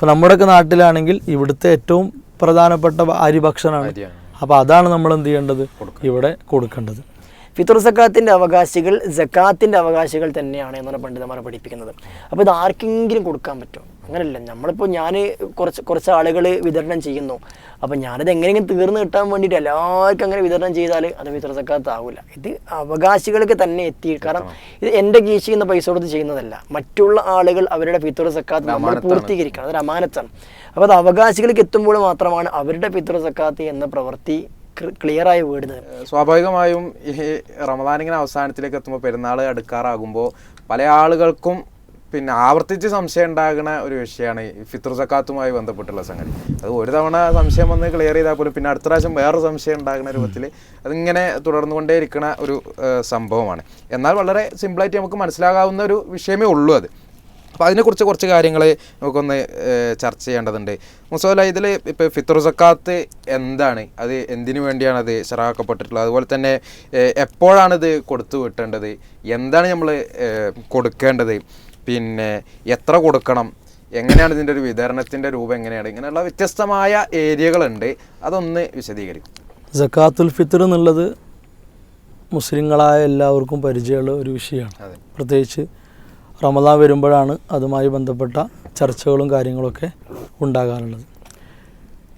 ഇപ്പോൾ നമ്മുടെയൊക്കെ നാട്ടിലാണെങ്കിൽ ഇവിടുത്തെ ഏറ്റവും പ്രധാനപ്പെട്ട അരി ഭക്ഷണമാണ് അപ്പൊ അപ്പോൾ അതാണ് നമ്മൾ എന്ത് ചെയ്യേണ്ടത്? ഇവിടെ കൊടുക്കേണ്ടത്. ഫിത്തുർ സക്കാത്തിന്റെ അവകാശികൾ ജക്കാത്തിന്റെ അവകാശികൾ തന്നെയാണ് എന്നാണ് പണ്ഡിതന്മാരെ പഠിപ്പിക്കുന്നത്. അപ്പോൾ ഇത് ആർക്കെങ്കിലും കൊടുക്കാൻ പറ്റും അങ്ങനെയല്ല നമ്മളിപ്പോൾ ഞാൻ കുറച്ച് കുറച്ച് ആളുകൾ വിതരണം ചെയ്യുന്നു. അപ്പം ഞാനത് എങ്ങനെയെങ്കിലും തീർന്നു കിട്ടാൻ വേണ്ടിയിട്ട് എല്ലാവർക്കും അങ്ങനെ വിതരണം ചെയ്താൽ അത് ആവില്ല ഇത് അവകാശികൾക്ക് തന്നെ എത്തി. കാരണം ഇത് എന്റെ കീശയിൽ നിന്ന് പൈസ കൊടുത്ത് ചെയ്യുന്നതല്ല. മറ്റുള്ള ആളുകൾ അവരുടെ ഫിത്തുർ സക്കാത്ത് നമ്മൾ പൂർത്തീകരിക്കണം. അതൊരു അമാനത്താണ്. അപ്പോൾ അത് അവകാശികൾക്ക് എത്തുമ്പോൾ മാത്രമാണ് അവരുടെ സക്കാത്ത് എന്ന പ്രവൃത്തി ക്ലിയറായി വീടുന്നത്. സ്വാഭാവികമായും ഈ റമദാൻ ഇങ്ങനെ അവസാനത്തിലേക്ക് എത്തുമ്പോൾ പെരുന്നാൾ അടുക്കാറാകുമ്പോൾ പല ആളുകൾക്കും പിന്നെ ആവർത്തിച്ച് സംശയം ഉണ്ടാകുന്ന ഒരു വിഷയമാണ് ഈ ഫിത്ർ സക്കാത്തുമായി ബന്ധപ്പെട്ടുള്ള സംഗതി. അത് ഒരു തവണ സംശയം വന്ന് ക്ലിയർ ചെയ്താൽ പോലും പിന്നെ അടുത്ത പ്രാവശ്യം വേറൊരു സംശയം ഉണ്ടാകുന്ന രൂപത്തിൽ അതിങ്ങനെ തുടർന്നുകൊണ്ടേ ഇരിക്കുന്ന ഒരു സംഭവമാണ്. എന്നാൽ വളരെ സിമ്പിളായിട്ട് നമുക്ക് മനസ്സിലാകാവുന്ന ഒരു വിഷയമേ ഉള്ളൂ അത്. അപ്പോൾ അതിനെക്കുറിച്ച് കുറച്ച് കാര്യങ്ങൾ നമുക്കൊന്ന് ചർച്ച ചെയ്യേണ്ടതുണ്ട്. മുസോല ഇതിൽ ഇപ്പോൾ ഫിത്തർ സക്കാത്ത് എന്താണ്? അത് എന്തിനു വേണ്ടിയാണ് അത് ചെറാക്കപ്പെട്ടിട്ടുള്ളത് അതുപോലെ തന്നെ എപ്പോഴാണ് ഇത് കൊടുത്തു വിട്ടേണ്ടത് എന്താണ് നമ്മൾ കൊടുക്കേണ്ടത്? പിന്നെ എത്ര കൊടുക്കണം? എങ്ങനെയാണ് ഇതിന്റെ ഒരു വിതരണത്തിന്റെ രൂപം എങ്ങനെയാണ്? ഇങ്ങനെയുള്ള വ്യത്യസ്തമായ ഏരിയകളുണ്ട്. അതൊന്ന് വിശദീകരിക്കും. ജക്കാത്തുൽ ഫിത്തർ എന്നുള്ളത് മുസ്ലിങ്ങളായ എല്ലാവർക്കും പരിചയമുള്ള ഒരു വിഷയമാണ്. പ്രത്യേകിച്ച് റമദാൻ വരുമ്പോഴാണ് അതുമായി ബന്ധപ്പെട്ട ചർച്ചകളും കാര്യങ്ങളൊക്കെ ഉണ്ടാകാറുള്ളത്.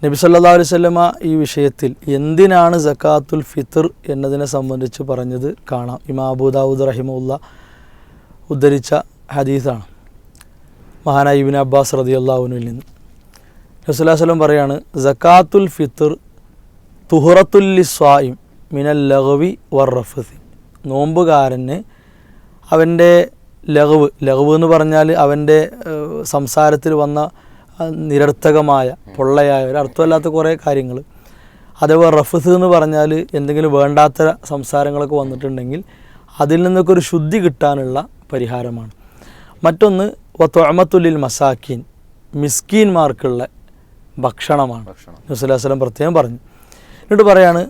നബി സല്ലാ അലൈഹി സ്വല്ലമ ഈ വിഷയത്തിൽ എന്തിനാണ് ജക്കാത്തുൽ ഫിത്തർ എന്നതിനെ സംബന്ധിച്ച് പറഞ്ഞത് കാണാം. ഇമാ അബൂദാവൂദ് റഹിമുല്ല ഉദ്ധരിച്ച ഹദീസാണ്. മഹാനായ ഇബിൻ അബ്ബാസ് റതി അള്ളാഹുവിനിൽ നിന്ന്. നസുലാസ്ലം പറയാണ് ജക്കാത്തുൽ ഫിത്തർ തുഹറത്തുല്ലി സ്വായിം മിനൽ ലഹവി വർ റഫസി. നോമ്പുകാരന് അവന്റെ ലഘവ് ലഘവ് എന്ന് പറഞ്ഞാൽ അവന്റെ സംസാരത്തിൽ വന്ന നിരർത്ഥകമായ പൊള്ളയായ ഒരു അർത്ഥമല്ലാത്ത കുറേ കാര്യങ്ങൾ. അതേപോലെ റഫസ് എന്ന് പറഞ്ഞാൽ എന്തെങ്കിലും വേണ്ടാത്ത സംസാരങ്ങളൊക്കെ വന്നിട്ടുണ്ടെങ്കിൽ അതിൽ നിന്നൊക്കെ ഒരു ശുദ്ധി കിട്ടാനുള്ള പരിഹാരമാണ്. മറ്റൊന്ന് തൊഴമത്തുല്ലിൽ മസാക്കീൻ മിസ്കീൻമാർക്കുള്ള ഭക്ഷണമാണ്. വസ്ലം പ്രത്യേകം പറഞ്ഞു. എന്നിട്ട് പറയാണ്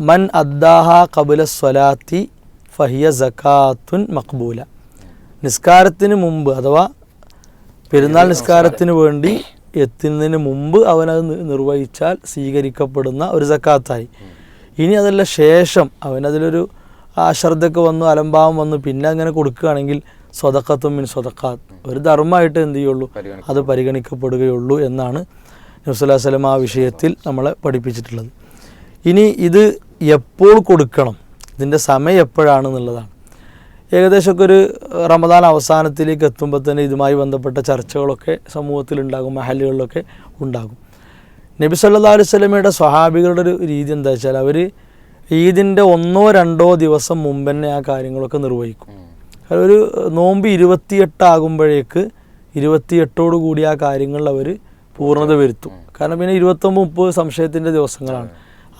മൻ അദ്ദാഹ കബുല സ്വലാത്തി ഫഹിയ സക്കാത്തുൻ മക്ബൂല നിസ്കാരത്തിന് മുമ്പ് അഥവാ പെരുന്നാൾ നിസ്കാരത്തിന് വേണ്ടി എത്തുന്നതിന് മുമ്പ് അവനത് നിർവഹിച്ചാൽ സ്വീകരിക്കപ്പെടുന്ന ഒരു സക്കാത്തായി ഇനി അതല്ല ശേഷം അവനതിലൊരു അശ്രദ്ധയൊക്കെ വന്നു അലംഭാവം വന്നു പിന്നെ അങ്ങനെ കൊടുക്കുകയാണെങ്കിൽ സ്വതക്കത്തും മിൻ സ്വതക്കാത്ത്. ഒരു ധർമ്മമായിട്ട് എന്ത് ചെയ്യുള്ളൂ? അത് പരിഗണിക്കപ്പെടുകയുള്ളൂ എന്നാണ് നബ്സുല്ലാ സ്വലം ആ വിഷയത്തിൽ നമ്മളെ പഠിപ്പിച്ചിട്ടുള്ളത്. ഇനി ഇത് എപ്പോൾ കൊടുക്കണം? ഇതിന്റെ സമയം എപ്പോഴാണ് എന്നുള്ളതാണ്. ഏകദേശമൊക്കെ ഒരു റമദാൻ അവസാനത്തിലേക്ക് എത്തുമ്പോൾ തന്നെ ഇതുമായി ബന്ധപ്പെട്ട ചർച്ചകളൊക്കെ സമൂഹത്തിൽ ഉണ്ടാകും മഹലുകളിലൊക്കെ ഉണ്ടാകും. നബി സല്ലാ അലൈഹി സ്വലമയുടെ സ്വഹാബികളുടെ ഒരു രീതി എന്താ വെച്ചാൽ അവർ ഈദിന്റെ ഒന്നോ രണ്ടോ ദിവസം മുമ്പ് തന്നെ ആ കാര്യങ്ങളൊക്കെ നിർവഹിക്കും. ഒരു നോമ്പ് ഇരുപത്തിയെട്ടാകുമ്പോഴേക്ക് ഇരുപത്തിയെട്ടോട് കൂടി ആ കാര്യങ്ങളിൽ അവർ പൂർണത വരുത്തും. കാരണം പിന്നെ ഇരുപത്തൊമ്പത് മുപ്പത് സംശയത്തിന്റെ ദിവസങ്ങളാണ്.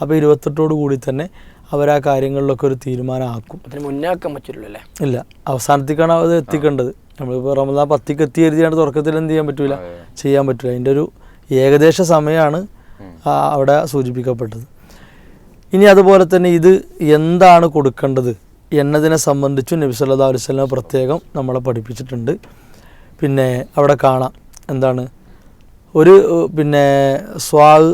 അപ്പോൾ ഇരുപത്തെട്ടോട് കൂടി തന്നെ അവർ ആ കാര്യങ്ങളിലൊക്കെ ഒരു തീരുമാനമാക്കും. അതിന് മുന്നേ ആക്കാൻ പറ്റില്ലല്ലോ അല്ലേ? ഇല്ല. അവസാനത്തേക്കാണ് അത് എത്തിക്കേണ്ടത്. നമ്മളിപ്പോൾ റമദാൻ പത്തിക്ക് എത്തി എഴുതിയാണ് തുടക്കത്തിൽ എന്ത് ചെയ്യാൻ പറ്റില്ല ചെയ്യാൻ പറ്റില്ല അതിന്റെ ഒരു ഏകദേശ സമയമാണ് അവിടെ സൂചിപ്പിക്കപ്പെട്ടത്. ഇനി അതുപോലെ തന്നെ ഇത് എന്താണ് കൊടുക്കേണ്ടത്? എന്നതിനെ സംബന്ധിച്ചും നബി സല്ലാ അലൈഹി വസല്ലം പ്രത്യേകം നമ്മളെ പഠിപ്പിച്ചിട്ടുണ്ട്. പിന്നെ അവിടെ കാണാം എന്താണ്? ഒരു പിന്നെ സ്വാൽ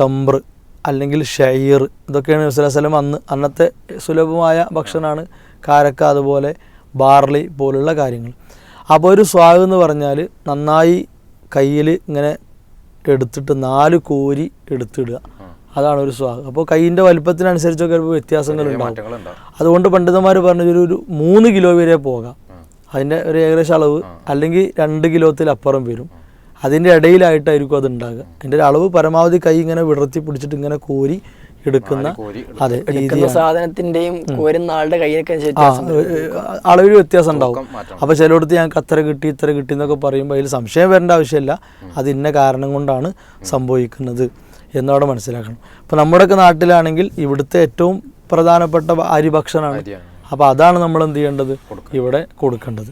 തമ്പ്ര അല്ലെങ്കിൽ ഷെയർ ഇതൊക്കെയാണ് നബി സല്ലല്ലാഹു അലൈഹി വസല്ലം അന്ന് അന്നത്തെ സുലഭമായ ഭക്ഷണമാണ് കാരക്ക അതുപോലെ ബാർലി പോലുള്ള കാര്യങ്ങൾ. അപ്പോൾ ഒരു സ്വാഗ് എന്ന് പറഞ്ഞാൽ നന്നായി കയ്യിൽ ഇങ്ങനെ എടുത്തിട്ട് നാല് കോരി എടുത്തിടുക. അതാണ് ഒരു സ്വാഗ് അപ്പോൾ കൈയിന്റെ വലിപ്പത്തിനനുസരിച്ചൊക്കെ ചിലപ്പോൾ വ്യത്യാസങ്ങളുണ്ടാവും മാറ്റങ്ങളുണ്ടാവും അതുകൊണ്ട് പണ്ഡിതന്മാർ പറഞ്ഞൊരു ഒരു മൂന്ന് കിലോ വരെ പോകാം. അതിന്റെ ഒരു ഏകദേശം അളവ് അല്ലെങ്കിൽ രണ്ട് കിലോത്തിൽ അപ്പുറം വരും. അതിന്റെ ഇടയിലായിട്ടായിരിക്കും അത് ഉണ്ടാകുക. അതിന്റെ ഒരു അളവ് പരമാവധി കൈ ഇങ്ങനെ വിടർത്തി പിടിച്ചിട്ട് ഇങ്ങനെ കോരി എടുക്കുന്ന അതെ സാധനത്തിന്റെയും കോരുന്ന ആളുടെ കയ്യിലൊക്കെ അളവിൽ വ്യത്യാസം ഉണ്ടാവും. അപ്പൊ അപ്പോൾ ചിലയിടത്ത് ഞങ്ങൾക്ക് അത്ര കിട്ടി ഇത്ര കിട്ടി എന്നൊക്കെ പറയുമ്പോൾ അതിൽ സംശയം വരേണ്ട ആവശ്യമില്ല. അത് ഇന്ന കാരണം കൊണ്ടാണ് സംഭവിക്കുന്നത്. എന്നവിടെ മനസ്സിലാക്കണം. അപ്പോൾ നമ്മുടെയൊക്കെ നാട്ടിലാണെങ്കിൽ ഇവിടുത്തെ ഏറ്റവും പ്രധാനപ്പെട്ട അരി ഭക്ഷണമാണ് അരിയാണ്. അപ്പോൾ അതാണ് നമ്മൾ എന്ത് ചെയ്യേണ്ടത് ഇവിടെ കൊടുക്കേണ്ടത്.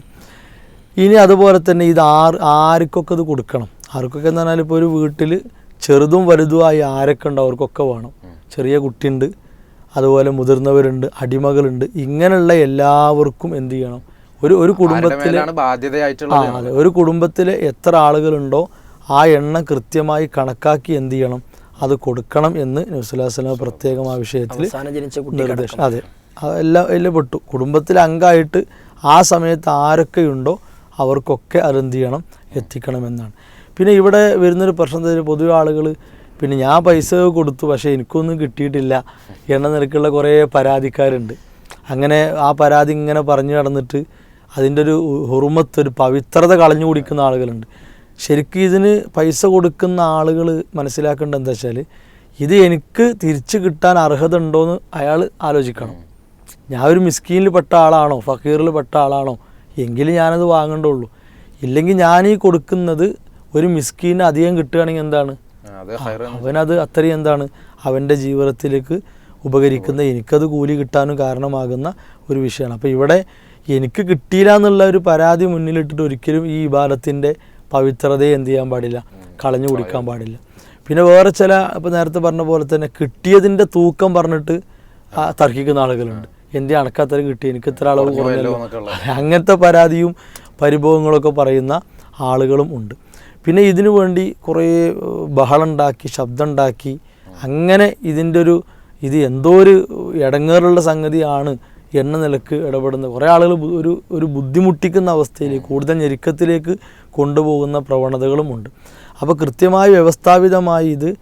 ഇനി അതുപോലെ തന്നെ ഇത് ആർ ആർക്കൊക്കെ ഇത് കൊടുക്കണം. ആർക്കൊക്കെ എന്ന് പറഞ്ഞാൽ ഇപ്പോൾ ഒരു വീട്ടിൽ ചെറുതും വലുതുമായി ആരൊക്കെ ഉണ്ട് അവർക്കൊക്കെ വേണം. ചെറിയ കുട്ടിയുണ്ട് അതുപോലെ മുതിർന്നവരുണ്ട് അടിമകളുണ്ട്. ഇങ്ങനെയുള്ള എല്ലാവർക്കും എന്ത് ചെയ്യണം? ഒരു ഒരു കുടുംബത്തിലെ അതെ. ഒരു കുടുംബത്തിലെ എത്ര ആളുകളുണ്ടോ ആ എണ്ണം കൃത്യമായി കണക്കാക്കി എന്ത് ചെയ്യണം? അത് കൊടുക്കണം എന്ന് നബ്സുല്ലാസ്ലാം പ്രത്യേകം ആ വിഷയത്തിൽ നിർദ്ദേശം. അതെ. എല്ലാം എല്ലാം പെട്ടു. കുടുംബത്തിലെ അംഗമായിട്ട് ആ സമയത്ത് ആരൊക്കെയുണ്ടോ അവർക്കൊക്കെ അതെന്ത് ചെയ്യണം? എത്തിക്കണം എന്നാണ് പിന്നെ ഇവിടെ വരുന്നൊരു പ്രശ്നം പൊതുവെ ആളുകൾ പിന്നെ ഞാൻ പൈസ കൊടുത്തു പക്ഷേ എനിക്കൊന്നും കിട്ടിയിട്ടില്ല എന്ന നിലക്കുള്ള കുറേ പരാതിക്കാരുണ്ട്. അങ്ങനെ ആ പരാതി ഇങ്ങനെ പറഞ്ഞു നടന്നിട്ട് അതിന്റെ ഒരു ഹുറുമത്ത് ഒരു പവിത്രത കളഞ്ഞു കുടിക്കുന്ന ആളുകളുണ്ട്. ശരിക്കും ഇതിന് പൈസ കൊടുക്കുന്ന ആളുകൾ മനസ്സിലാക്കേണ്ടത് എന്താ വെച്ചാൽ ഇത് എനിക്ക് തിരിച്ചു കിട്ടാൻ അർഹത ഉണ്ടോയെന്ന് അയാൾ ആലോചിക്കണം. ഞാൻ ഒരു മിസ്കീനിൽ പെട്ട ആളാണോ ഫക്കീറിൽ പെട്ട ആളാണോ എങ്കിലും ഞാനത് വാങ്ങണ്ടുള്ളൂ ഇല്ലെങ്കിൽ ഞാൻ ഈ കൊടുക്കുന്നത് ഒരു മിസ്കീന് അധികം കിട്ടുകയാണെങ്കിൽ എന്താണ്? അവനത് അത്രയും എന്താണ്? അവന്റെ ജീവിതത്തിലേക്ക് ഉപകരിക്കുന്ന എനിക്കത് കൂലി കിട്ടാനും കാരണമാകുന്ന ഒരു വിഷയമാണ്. അപ്പോൾ ഇവിടെ എനിക്ക് കിട്ടിയില്ല എന്നുള്ള ഒരു പരാതി മുന്നിലിട്ടിട്ട് ഒരിക്കലും ഈ വിഭാഗത്തിന്റെ പവിത്രതയെ എന്ത് ചെയ്യാൻ പാടില്ല കളഞ്ഞു കുടിക്കാൻ പാടില്ല. പിന്നെ വേറെ ചില ഇപ്പോൾ നേരത്തെ പറഞ്ഞ പോലെ തന്നെ കിട്ടിയതിന്റെ തൂക്കം പറഞ്ഞിട്ട് തർക്കിക്കുന്ന ആളുകളുണ്ട്. എന്റെ അണക്കത്ര കിട്ടി? എനിക്ക് ഇത്ര അളവ് കുറഞ്ഞല്ലോ. അങ്ങനത്തെ പരാതിയും പരിഭവങ്ങളൊക്കെ പറയുന്ന ആളുകളും ഉണ്ട്. പിന്നെ ഇതിനു വേണ്ടി കുറേ ബഹളം ഉണ്ടാക്കി ശബ്ദം ശബ്ദമുണ്ടാക്കി അങ്ങനെ ഇതിന്റെ ഒരു ഇത് എന്തോ ഒരു ഇടങ്ങേറുള്ള സംഗതിയാണ് എന്ന നിലയ്ക്ക് ഇടപെടുന്ന കുറേ ആളുകൾ ഒരു ഒരു ബുദ്ധിമുട്ടിക്കുന്ന അവസ്ഥയിലേക്ക് കൂടുതൽ ഞെരുക്കത്തിലേക്ക് കൊണ്ടുപോകുന്ന പ്രവണതകളുമുണ്ട് അപ്പോൾ കൃത്യമായി വ്യവസ്ഥാപിതമായി ഇത്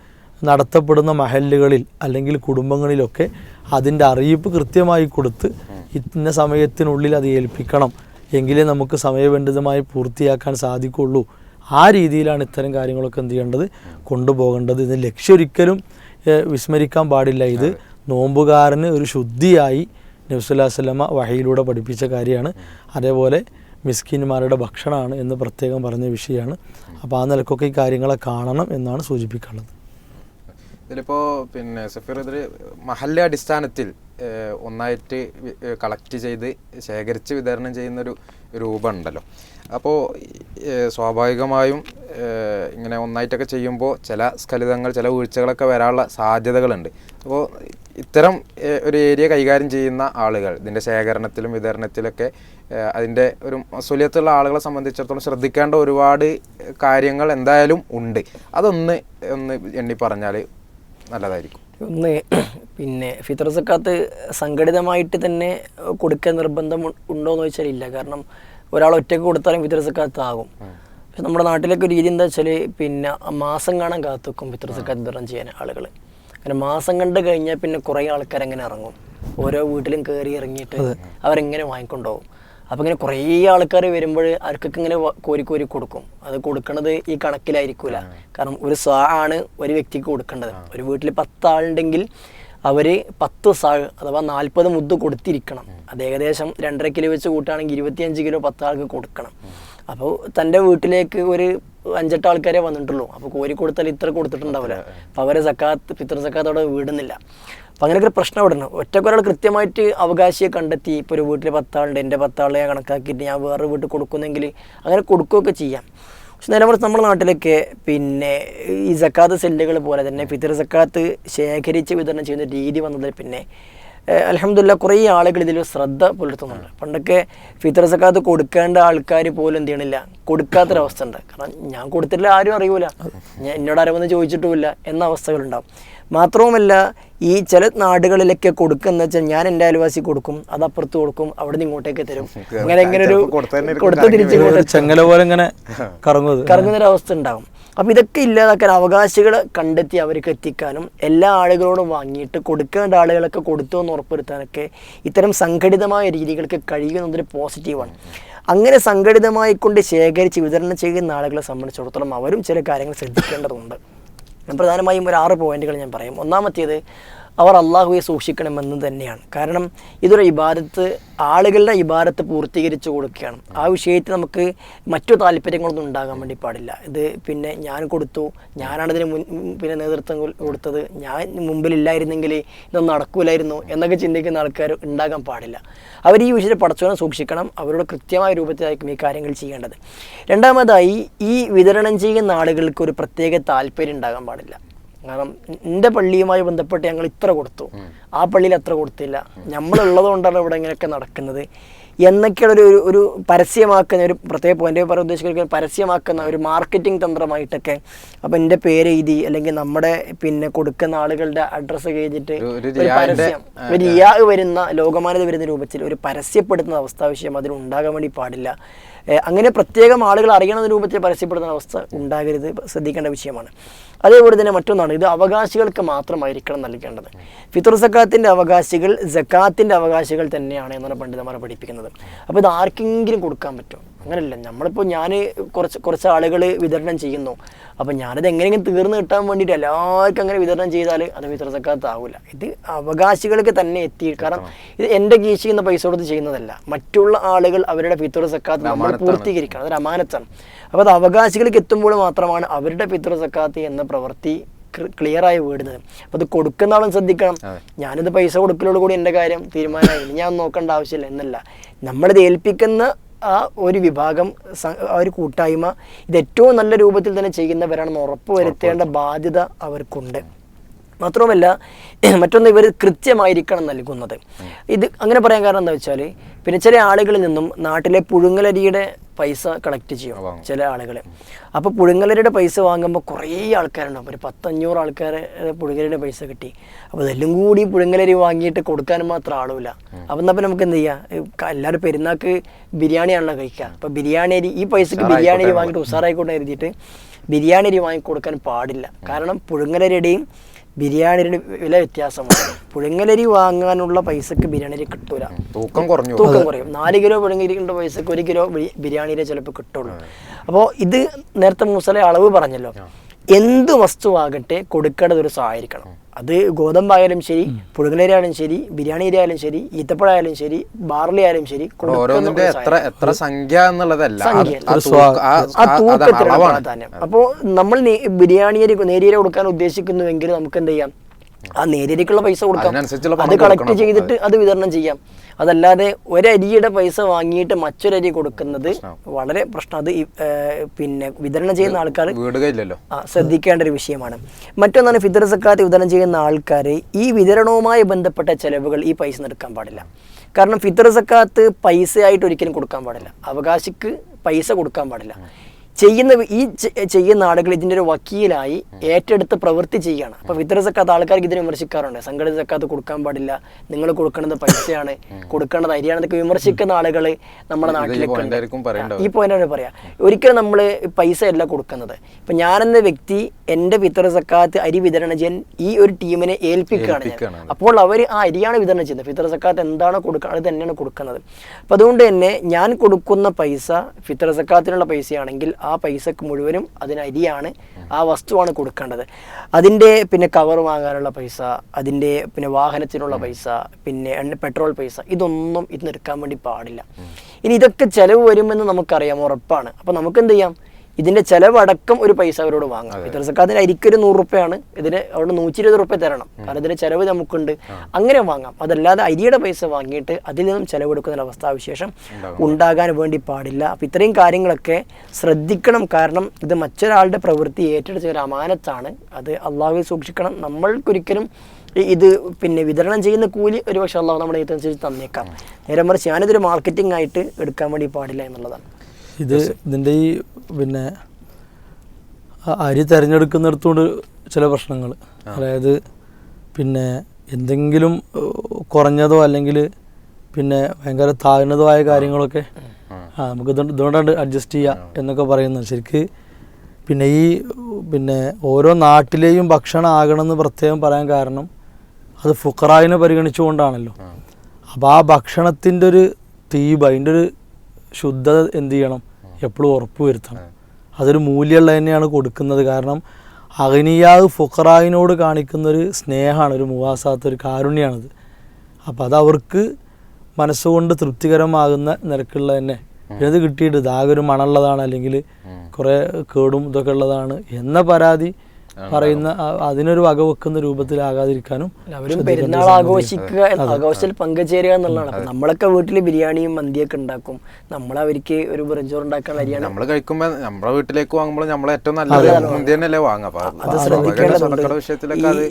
നടത്തപ്പെടുന്ന മഹല്ലുകളിൽ അല്ലെങ്കിൽ കുടുംബങ്ങളിലൊക്കെ അതിന്റെ അറിയിപ്പ് കൃത്യമായി കൊടുത്ത് ഇന്ന സമയത്തിനുള്ളിൽ അത് ഏൽപ്പിക്കണം. എങ്കിലേ നമുക്ക് സമയബന്ധിതമായി പൂർത്തിയാക്കാൻ സാധിക്കുള്ളൂ ആ രീതിയിലാണ് ഇത്തരം കാര്യങ്ങളൊക്കെ എന്ത് ചെയ്യേണ്ടത്? കൊണ്ടുപോകേണ്ടത്. ഇതിന് ലക്ഷ്യം ഒരിക്കലും വിസ്മരിക്കാൻ പാടില്ല. ഇത് നോമ്പുകാരന് ഒരു ശുദ്ധിയായി നബ്സുല്ലാ വല്ലമ വഹയിലൂടെ പഠിപ്പിച്ച കാര്യമാണ്. അതേപോലെ മിസ്കിന്മാരുടെ ഭക്ഷണമാണ് എന്ന് പ്രത്യേകം പറഞ്ഞ വിഷയമാണ്. അപ്പോൾ ആ നിലക്കൊക്കെ ഈ കാര്യങ്ങളെ കാണണം എന്നാണ് സൂചിപ്പിക്കാനുള്ളത്. ഇതിലിപ്പോൾ പിന്നെ സഫീർ ഇതിൽ മഹല്ല അടിസ്ഥാനത്തിൽ ഒന്നായിട്ട് കളക്ട് ചെയ്ത് ശേഖരിച്ച് വിതരണം ചെയ്യുന്നൊരു രൂപമുണ്ടല്ലോ. അപ്പോൾ സ്വാഭാവികമായും ഇങ്ങനെ ഒന്നായിട്ടൊക്കെ ചെയ്യുമ്പോൾ ചില സ്ഖലിതങ്ങൾ ചില വീഴ്ചകളൊക്കെ വരാനുള്ള സാധ്യതകളുണ്ട്. അപ്പോൾ ഇത്തരം ഒരു ഏരിയ കൈകാര്യം ചെയ്യുന്ന ആളുകൾ ഇതിന്റെ ശേഖരണത്തിലും വിതരണത്തിലൊക്കെ അതിന്റെ ഒരു മസൂലിയത്തുള്ള ആളുകളെ സംബന്ധിച്ചിടത്തോളം ശ്രദ്ധിക്കേണ്ട ഒരുപാട് കാര്യങ്ങൾ എന്തായാലും ഉണ്ട്. അതൊന്ന് ഒന്ന് എണ്ണി പറഞ്ഞാൽ നല്ലതായിരിക്കും. ഒന്ന് പിന്നെ ഫിത്തർ സക്കാത്ത് സംഘടിതമായിട്ട് തന്നെ കൊടുക്കാൻ നിർബന്ധം ഉണ്ടോ എന്ന് വെച്ചാൽ ഇല്ല. കാരണം ഒരാൾ ഒറ്റയ്ക്ക് കൊടുത്താലും ഫിത്തർ സക്കാത്ത് ആകും. പക്ഷെ നമ്മുടെ നാട്ടിലൊക്കെ രീതി എന്താ വെച്ചാൽ പിന്നെ മാസം കാണാൻ കാത്തു വെക്കും ഫിത്തർ സക്കാത്ത് വിതരണം ചെയ്യാൻ ആളുകൾ അങ്ങനെ മാസം കണ്ട് കഴിഞ്ഞാൽ പിന്നെ കുറേ ആൾക്കാർ അങ്ങനെ ഇറങ്ങും. ഓരോ വീട്ടിലും കയറി ഇറങ്ങിയിട്ട് അവരെങ്ങനെ വാങ്ങിക്കൊണ്ടുപോകും അപ്പം ഇങ്ങനെ കുറേ ആൾക്കാർ വരുമ്പോൾ അവർക്കൊക്കെ ഇങ്ങനെ കോരി കോരി കൊടുക്കും. അത് കൊടുക്കണത് ഈ കണക്കിലായിരിക്കില്ല കാരണം ഒരു സാ ആണ് ഒരു വ്യക്തിക്ക് കൊടുക്കേണ്ടത്. ഒരു വീട്ടിൽ പത്താളുണ്ടെങ്കിൽ അവർ പത്ത് സാൾ അഥവാ നാൽപ്പത് മുദ്ദ് കൊടുത്തിരിക്കണം. അത് ഏകദേശം രണ്ടര കിലോ വെച്ച് കൂട്ടുകയാണെങ്കിൽ ഇരുപത്തിയഞ്ച് കിലോ പത്താൾക്ക് കൊടുക്കണം. അപ്പോൾ തന്റെ വീട്ടിലേക്ക് ഒരു അഞ്ചെട്ട് ആൾക്കാരെ വന്നിട്ടുള്ളൂ. അപ്പോൾ കോരി കൊടുത്താൽ ഇത്ര കൊടുത്തിട്ടുണ്ടാവില്ല. അപ്പോൾ അവരെ സക്കാത്ത് പിത്ര സക്കാത്ത് അവിടെ വീടുന്നില്ല. അപ്പം അങ്ങനെയൊക്കെ ഒരു പ്രശ്നം അവിടെ ഉണ്ട്. ഒറ്റക്കൊരാൾ കൃത്യമായിട്ട് അവകാശിയെ കണ്ടെത്തി ഇപ്പോൾ ഒരു വീട്ടിൽ പത്താളുണ്ട് എന്റെ പത്താളെ ഞാൻ കണക്കാക്കിയിട്ട് ഞാൻ വേറെ വീട്ടിൽ കൊടുക്കുന്നെങ്കിൽ അങ്ങനെ കൊടുക്കുകയൊക്കെ ചെയ്യാം. പക്ഷെ നേരെ മറിച്ച് നമ്മുടെ നാട്ടിലൊക്കെ പിന്നെ ഈ സക്കാത്ത് സെല്ലുകൾ പോലെ തന്നെ ഫിത്തർ സക്കാത്ത് ശേഖരിച്ച് വിതരണം ചെയ്യുന്ന രീതി വന്നതിൽ പിന്നെ അലഹമില്ല കുറേ ആളുകൾ ഇതിൽ ശ്രദ്ധ പുലർത്തുന്നുണ്ട്. പണ്ടൊക്കെ ഫിത്തർ സക്കാത്ത് കൊടുക്കേണ്ട ആൾക്കാർ പോലും എന്ത് ചെയ്യണില്ല. കൊടുക്കാത്തൊരവസ്ഥ ഉണ്ട്. കാരണം ഞാൻ കൊടുത്തിട്ടില്ല ആരും അറിയൂല. ഞാൻ എന്നോട് ആരും വന്ന് ചോദിച്ചിട്ടുമില്ല എന്ന അവസ്ഥകളുണ്ടാവും. മാത്രവുമല്ല ഈ ചില നാടുകളിലൊക്കെ കൊടുക്കുന്ന വെച്ചാൽ ഞാൻ എന്റെ അയൽവാസി കൊടുക്കും അത് അപ്പുറത്ത് കൊടുക്കും അവിടെ നിന്ന് ഇങ്ങോട്ടേക്ക് തരും. അങ്ങനെ ഇങ്ങനെ ഒരു കൊടുത്ത തിരിച്ച് ഒരു ചെങ്ങല പോലെ ഇങ്ങനെ കറങ്ങുന്നത് കറങ്ങുന്നൊരവസ്ഥ ഉണ്ടാവും. അപ്പോൾ ഇതൊക്കെ ഇല്ലാതാക്കാൻ അവകാശികളെ കണ്ടെത്തി അവർക്ക് എത്തിക്കാനും എല്ലാ ആളുകളോടും വാങ്ങിയിട്ട് കൊടുക്കേണ്ട ആളുകളൊക്കെ കൊടുത്തു എന്ന് ഉറപ്പുവരുത്താനൊക്കെ ഇത്തരം സംഘടിതമായ രീതികൾക്ക് കഴിയുന്നതൊരു പോസിറ്റീവാണ്. അങ്ങനെ സംഘടിതമായി കൊണ്ട് ശേഖരിച്ച് വിതരണം ചെയ്യുന്ന ആളുകളെ സംബന്ധിച്ചിടത്തോളം അവരും ചില കാര്യങ്ങൾ ശ്രദ്ധിക്കേണ്ടതുണ്ട്. പ്രധാനമായും ഒരു ആറ് പോയിന്റുകൾ ഞാൻ പറയും. ഒന്നാമത്തേത് അവർ അള്ളാഹുവെ സൂക്ഷിക്കണമെന്ന് തന്നെയാണ്. കാരണം ഇതൊരു ഇബാദത്ത് ആളുകളുടെ ഇബാദത്ത് പൂർത്തീകരിച്ചു കൊടുക്കുകയാണ്. ആ വിഷയത്തിൽ നമുക്ക് മറ്റു താല്പര്യങ്ങളൊന്നും ഉണ്ടാകാൻ വേണ്ടി പാടില്ല. ഇത് പിന്നെ ഞാൻ കൊടുത്തു ഞാനാണ് ഇതിന് മുൻ പിന്നെ നേതൃത്വം കൊടുത്തത് ഞാൻ മുമ്പിലില്ലായിരുന്നെങ്കിൽ ഇതൊന്നും നടക്കൂലായിരുന്നു എന്നൊക്കെ ചിന്തിക്കുന്ന ആൾക്കാർ ഉണ്ടാകാൻ പാടില്ല. അവർ ഈ വിഷയത്തിൽ പടച്ചോനെ സൂക്ഷിക്കണം അവരുടെ കൃത്യമായ രൂപത്തിലായിരിക്കും ഈ കാര്യങ്ങൾ ചെയ്യേണ്ടത്. രണ്ടാമതായി ഈ വിതരണം ചെയ്യുന്ന ആളുകൾക്ക് ഒരു പ്രത്യേക താല്പര്യം ഉണ്ടാകാൻ പാടില്ല. കാരണം എന്റെ പള്ളിയുമായി ബന്ധപ്പെട്ട് ഞങ്ങൾ ഇത്ര കൊടുത്തു. ആ പള്ളിയിൽ അത്ര കൊടുത്തില്ല. നമ്മളുള്ളത് കൊണ്ടാണ് ഇവിടെ ഇങ്ങനെയൊക്കെ നടക്കുന്നത്. എന്നൊക്കെയുള്ള ഒരു ഒരു- പരസ്യമാക്കുന്ന ഒരു പ്രത്യേക പോയിന്റ് പറയാൻ ഉദ്ദേശിക്കുന്ന പരസ്യമാക്കുന്ന ഒരു മാർക്കറ്റിംഗ് തന്ത്രമായിട്ടൊക്കെ അപ്പം എന്റെ പേര് എഴുതി അല്ലെങ്കിൽ നമ്മുടെ പിന്നെ കൊടുക്കുന്ന ആളുകളുടെ അഡ്രസ്സ് കഴിഞ്ഞിട്ട് ഒരു- പരസ്യം ഒരു റിയാ വരുന്ന ലോകമാനത വരുന്ന രൂപത്തിൽ ഒരു പരസ്യപ്പെടുത്തുന്ന അവസ്ഥാവിഷയം അതിന് ഉണ്ടാകാൻ വേണ്ടി പാടില്ല. അങ്ങനെ പ്രത്യേകം ആളുകൾ അറിയണമെന്ന രൂപത്തിൽ പരസ്യപ്പെടുന്ന അവസ്ഥ ഉണ്ടാകരുത്. ശ്രദ്ധിക്കേണ്ട വിഷയമാണ്. അതേപോലെ തന്നെ മറ്റൊന്നാണ് ഇത് അവകാശികൾക്ക് മാത്രമായിരിക്കണം നൽകേണ്ടത്. ഫിത്തുർ സക്കാത്തിന്റെ അവകാശികൾ ജക്കാത്തിന്റെ അവകാശികൾ തന്നെയാണ് എന്നാണ് പണ്ഡിതന്മാരെ പഠിപ്പിക്കുന്നത്. അപ്പോൾ ഇത് ആർക്കെങ്കിലും കൊടുക്കാൻ പറ്റും അങ്ങനെയല്ല നമ്മളിപ്പോൾ ഞാൻ കുറച്ച് കുറച്ച് ആളുകൾ വിതരണം ചെയ്യുന്നു. അപ്പം ഞാനത് എങ്ങനെയെങ്കിലും തീർന്നു കിട്ടാൻ വേണ്ടിയിട്ട് എല്ലാവർക്കും അങ്ങനെ വിതരണം ചെയ്താൽ അത് ആവില്ല ഇത് അവകാശികൾക്ക് തന്നെ എത്തി. കാരണം ഇത് എന്റെ നിന്ന് പൈസ കൊടുത്ത് ചെയ്യുന്നതല്ല. മറ്റുള്ള ആളുകൾ അവരുടെ ഫിത്തുർ സക്കാത്ത് നമ്മൾ പൂർത്തീകരിക്കണം. അതൊരു അമാനത്താണ്. അപ്പോൾ അത് അവകാശികൾക്ക് എത്തുമ്പോൾ മാത്രമാണ് അവരുടെ ഫിത്തുർ സക്കാത്ത് എന്ന പ്രവൃത്തി ക്ലിയറായി വീടുന്നത്. അപ്പോൾ അത് കൊടുക്കുന്ന ആളും ശ്രദ്ധിക്കണം. ഞാനിത് പൈസ കൊടുക്കലോട് കൂടി എന്റെ കാര്യം തീരുമാനമായി. ഇനി ഞാൻ നോക്കേണ്ട ആവശ്യമില്ല എന്നല്ല. നമ്മളിത് ഏൽപ്പിക്കുന്ന ആ ഒരു വിഭാഗം ആ ഒരു കൂട്ടായ്മ ഇത് ഏറ്റവും നല്ല രൂപത്തിൽ തന്നെ ചെയ്യുന്നവരാണെന്ന് ഉറപ്പുവരുത്തേണ്ട ബാധ്യത അവർക്കുണ്ട്. മാത്രവുമല്ല മറ്റൊന്ന് ഇവർ കൃത്യമായിരിക്കണം നൽകുന്നത്. ഇത് അങ്ങനെ പറയാൻ കാരണം എന്താ വെച്ചാൽ പിന്നെ ചില ആളുകളിൽ നിന്നും നാട്ടിലെ പുഴുങ്ങലരിയുടെ പൈസ കളക്ട് ചെയ്യും ചില ആളുകൾ അപ്പോൾ പുഴുങ്ങലരിയുടെ പൈസ വാങ്ങുമ്പോൾ കുറേ ആൾക്കാരുണ്ടാവും. ഒരു പത്തഞ്ഞൂറ് ആൾക്കാരെ പുഴുങ്ങലരിയുടെ പൈസ കിട്ടി. അപ്പോൾ ഇതെല്ലാം കൂടി പുഴുങ്ങലരി വാങ്ങിയിട്ട് കൊടുക്കാൻ മാത്രം ആളുമില്ല. അപ്പം എന്നാൽ നമുക്ക് എന്ത് ചെയ്യുക എല്ലാവരും പെരുന്നാൾക്ക് ബിരിയാണിയാണല്ലോ കഴിക്കുക. അപ്പോൾ ബിരിയാണി അരി ഈ പൈസക്ക് ബിരിയാണി അരി വാങ്ങിയിട്ട് ഉഷാറായിക്കോട്ടെ എഴുതിയിട്ട് ബിരിയാണി അരി വാങ്ങി കൊടുക്കാൻ പാടില്ല. കാരണം പുഴുങ്ങലരിയുടെയും ബിരിയാണിയുടെ വില വ്യത്യാസമാണ് പുഴുങ്ങലരി വാങ്ങാനുള്ള പൈസക്ക് ബിരിയാണി അരി കിട്ടൂല തൂക്കം കുറഞ്ഞു തൂക്കം കുറയും. നാല് കിലോ പുഴുങ്ങിയിരിക്കേണ്ട പൈസക്ക് ഒരു കിലോ ബിരിയാണിയിലെ ചിലപ്പോൾ കിട്ടുള്ളൂ. അപ്പോൾ ഇത് നേരത്തെ മൂസലെ അളവ് പറഞ്ഞല്ലോ. എന്ത് വസ്തുവാകട്ടെ കൊടുക്കേണ്ടത് ഒരു സഹായിരിക്കണം അത് ഗോതമ്പായാലും ശരി പുഴുങ്ങലരി ശരി ബിരിയാണി അരി ആയാലും ശരി ഈത്തപ്പഴമായാലും ശരി ബാർലി ആയാലും ശരി കൊടുക്കുന്ന എത്ര എത്ര സംഖ്യ എന്നുള്ളതല്ല. പ്രാധാന്യം. അപ്പോൾ നമ്മൾ ബിരിയാണി അരി നേരിയ കൊടുക്കാൻ ഉദ്ദേശിക്കുന്നുവെങ്കിൽ നമുക്ക് എന്ത് ചെയ്യാം? ആ നേരിയരിക്കുള്ള പൈസ കൊടുക്കാം. അത് കളക്ട് ചെയ്തിട്ട് അത്. വിതരണം ചെയ്യാം. അതല്ലാതെ ഒരരിയുടെ പൈസ വാങ്ങിയിട്ട് മറ്റൊരരി കൊടുക്കുന്നത് വളരെ പ്രശ്നം. അത് പിന്നെ വിതരണം ചെയ്യുന്ന ആൾക്കാർ ശ്രദ്ധിക്കേണ്ട ഒരു വിഷയമാണ്. മറ്റൊന്നാണ് ഫിദർ സക്കാത്ത് വിതരണം ചെയ്യുന്ന ആൾക്കാർ ഈ വിതരണവുമായി ബന്ധപ്പെട്ട ചെലവുകൾ ഈ പൈസ എടുക്കാൻ പാടില്ല. കാരണം ഫിത്തർ സക്കാത്ത് പൈസയായിട്ട് ഒരിക്കലും കൊടുക്കാൻ പാടില്ല. അവകാശിക്ക് പൈസ കൊടുക്കാൻ പാടില്ല. ചെയ്യുന്ന ഈ ചെയ്യുന്ന ആളുകൾ ഇതിന്റെ ഒരു വക്കീലായി ഏറ്റെടുത്ത് പ്രവൃത്തി ചെയ്യുകയാണ്. അപ്പോൾ വിതര സക്കാത്ത് ആൾക്കാർക്ക് ഇതിനെ വിമർശിക്കാറുണ്ട്. സംഘടിത സക്കാത്ത് കൊടുക്കാൻ പാടില്ല. നിങ്ങൾ കൊടുക്കേണ്ടത് പൈസയാണ്. കൊടുക്കേണ്ടത് അരിയാണെന്നൊക്കെ വിമർശിക്കുന്ന ആളുകൾ നമ്മുടെ നാട്ടിലേക്ക്. ഈ പോയിന്റാണ് പറയാം. ഒരിക്കലും നമ്മൾ പൈസ അല്ല കൊടുക്കുന്നത്. ഇപ്പൊ ഞാനെന്ന വ്യക്തി എന്റെ വിത്ര സക്കാത്ത് അരി വിതരണം ചെയ്യാൻ ഈ ഒരു ടീമിനെ ഏൽപ്പിക്കുകയാണ് അപ്പോൾ അവർ ആ അരിയാണ് വിതരണം ചെയ്യുന്നത്. ഫിത്ര സക്കാത്ത് എന്താണോ കൊടുക്കുക അത് തന്നെയാണ് കൊടുക്കുന്നത്. അപ്പം അതുകൊണ്ട് തന്നെ ഞാൻ കൊടുക്കുന്ന പൈസ ഫിത്ര സക്കാത്തിനുള്ള പൈസയാണെങ്കിൽ ആ പൈസക്ക് മുഴുവനും അതിന് അരിയാണ് ആ വസ്തുവാണ് കൊടുക്കേണ്ടത്. അതിന്റെ പിന്നെ കവർ വാങ്ങാനുള്ള പൈസ അതിന്റെ പിന്നെ വാഹനത്തിനുള്ള പൈസ പിന്നെ എണ്ണ പെട്രോൾ പൈസ ഇതൊന്നും ഇത് നിൽക്കാൻ വേണ്ടി പാടില്ല. ഇനി ഇതൊക്കെ ചിലവ് വരുമെന്ന് നമുക്കറിയാം ഉറപ്പാണ്. അപ്പോൾ നമുക്ക് എന്ത് ചെയ്യാം? ഇതിന്റെ ചെലവടക്കം ഒരു പൈസ അവരോട് വാങ്ങാം. ഇത്ര സക്കാത്തിന് അരിക്കൊരു നൂറ് റുപ്യാണ്. ഇതിന് അവിടെ നൂറ്റി ഇരുപത് റുപ്യ തരണം. കാരണം ഇതിന്റെ ചെലവ് നമുക്കുണ്ട്. അങ്ങനെ വാങ്ങാം. അതല്ലാതെ അരിയുടെ പൈസ വാങ്ങിയിട്ട് അതിൽ നിന്നും ചെലവെടുക്കുന്ന അവസ്ഥാവിശേഷം ഉണ്ടാകാൻ വേണ്ടി പാടില്ല. അപ്പം ഇത്രയും കാര്യങ്ങളൊക്കെ ശ്രദ്ധിക്കണം. കാരണം ഇത് മറ്റൊരാളുടെ പ്രവൃത്തി ഏറ്റെടുത്ത ഒരു അമാനത്താണ്. അത് അള്ളാഹുവിൽ സൂക്ഷിക്കണം. നമ്മൾക്കൊരിക്കലും ഇത് പിന്നെ വിതരണം ചെയ്യുന്ന കൂലി ഒരുപക്ഷെ അള്ളാഹു നമ്മുടെ ഇതനുസരിച്ച് തന്നേക്കാം. നേരെ മറിച്ച് ഞാനിതൊരു മാർക്കറ്റിംഗ് ആയിട്ട് എടുക്കാൻ വേണ്ടി പാടില്ല എന്നുള്ളതാണ്. ഇത് ഇതിന്റെ ഈ പിന്നെ അരി തിരഞ്ഞെടുക്കുന്നിടത്തോണ്ട് ചില പ്രശ്നങ്ങൾ അതായത് പിന്നെ എന്തെങ്കിലും കുറഞ്ഞതോ അല്ലെങ്കിൽ പിന്നെ ഭയങ്കര താഴ്ന്നതോ ആയ കാര്യങ്ങളൊക്കെ ആ. നമുക്ക് ഇതുകൊണ്ടാണ് അഡ്ജസ്റ്റ് ചെയ്യാം എന്നൊക്കെ പറയുന്നത്. ശരിക്ക് പിന്നെ ഈ പിന്നെ ഓരോ നാട്ടിലെയും ഭക്ഷണം ആകണമെന്ന് പ്രത്യേകം പറയാൻ കാരണം അത് ഫുക്കറായിനെ പരിഗണിച്ചുകൊണ്ടാണല്ലോ. അപ്പോൾ ആ ഭക്ഷണത്തിന്റെ ഒരു തീബ് അതിന്റെ ഒരു ശുദ്ധത എന്ത് ചെയ്യണം? എപ്പോഴും ഉറപ്പ് വരുത്തണം. അതൊരു മൂല്യമുള്ള തന്നെയാണ് കൊടുക്കുന്നത്. കാരണം അഗനിയാവ് ഫുഖറായിനോട് കാണിക്കുന്ന ഒരു സ്നേഹമാണ് ഒരു മുവാസാത്ത ഒരു കാരുണ്യമാണത് അപ്പോൾ അത് അവർക്ക് മനസ്സുകൊണ്ട് തൃപ്തികരമാകുന്ന നിരക്കുള്ള തന്നെ. പിന്നെ ഇത് കിട്ടിയിട്ട് ഇതാകെ ഒരു മണമുള്ളതാണ് അല്ലെങ്കിൽ കുറേ കേടും ഇതൊക്കെ ഉള്ളതാണ് എന്ന പരാതി പറയുന്ന അതിനൊരു വക വെക്കുന്ന രൂപത്തിലാകാതിരിക്കാനും അവരും പെരുന്നാൾ ആഘോഷിക്കുക ആഘോഷത്തിൽ പങ്കുചേരുക എന്നുള്ളതാണ്. അപ്പൊ നമ്മളൊക്കെ വീട്ടിൽ ബിരിയാണിയും മന്തിയൊക്കെ ഉണ്ടാക്കും. നമ്മൾ അവർക്ക് ഒരു ബ്രഞ്ചോർ ഉണ്ടാക്കാൻ അരിയാണ് നമ്മൾ കഴിക്കുമ്പോ നമ്മുടെ വീട്ടിലേക്ക് വാങ്ങുമ്പോൾ നമ്മൾ ഏറ്റവും നല്ല മന്തി തന്നെയല്ലേ വാങ്ങാം അത് ശ്രദ്ധിക്കേണ്ടതുണ്ട്. വിഷയത്തിലൊക്കെ അത്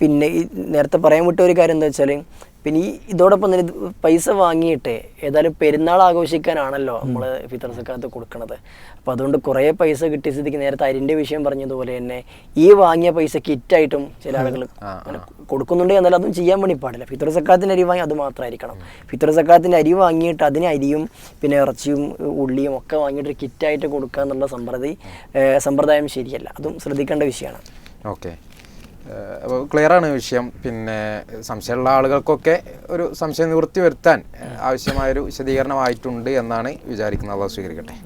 പിന്നെ നേരത്തെ പറയാൻ വിട്ട ഒരു കാര്യം എന്താ വെച്ചാൽ പിന്നെ ഈ ഇതോടൊപ്പം തന്നെ പൈസ വാങ്ങിയിട്ട് ഏതായാലും പെരുന്നാൾ ആഘോഷിക്കാനാണല്ലോ നമ്മൾ ഫിത്തർ സക്കാത്ത് കൊടുക്കുന്നത് അപ്പോൾ അതുകൊണ്ട് കുറേ പൈസ കിട്ടിയ സ്ഥിതിക്ക് നേരത്തെ അരിന്റെ വിഷയം പറഞ്ഞതുപോലെ തന്നെ ഈ വാങ്ങിയ പൈസ കിറ്റായിട്ടും ചില ആളുകൾ കൊടുക്കുന്നുണ്ട് എന്നാൽ അതും ചെയ്യാൻ വേണ്ടി പാടില്ല. ഫിത്തർ സക്കാത്തിന്റെ അരി വാങ്ങി അത് മാത്രമായിരിക്കണം. ഫിത്തർ സക്കാത്തിന്റെ അരി വാങ്ങിയിട്ട് അതിന് അരിയും പിന്നെ ഇറച്ചിയും ഉള്ളിയും ഒക്കെ വാങ്ങിയിട്ട് കിറ്റായിട്ട് കൊടുക്കുക എന്നുള്ള സമ്പ്രദായം ശരിയല്ല. അതും ശ്രദ്ധിക്കേണ്ട വിഷയമാണ്. ഓക്കെ. അപ്പോൾ ക്ലിയർ ആണ് വിഷയം. പിന്നെ സംശയമുള്ള ആളുകൾക്കൊക്കെ ഒരു സംശയ നിവൃത്തി വരുത്താൻ ആവശ്യമായൊരു വിശദീകരണമായിട്ടുണ്ട് എന്നാണ് വിചാരിക്കുന്നത്. അള്ളാഹ് സ്വീകരിക്കട്ടെ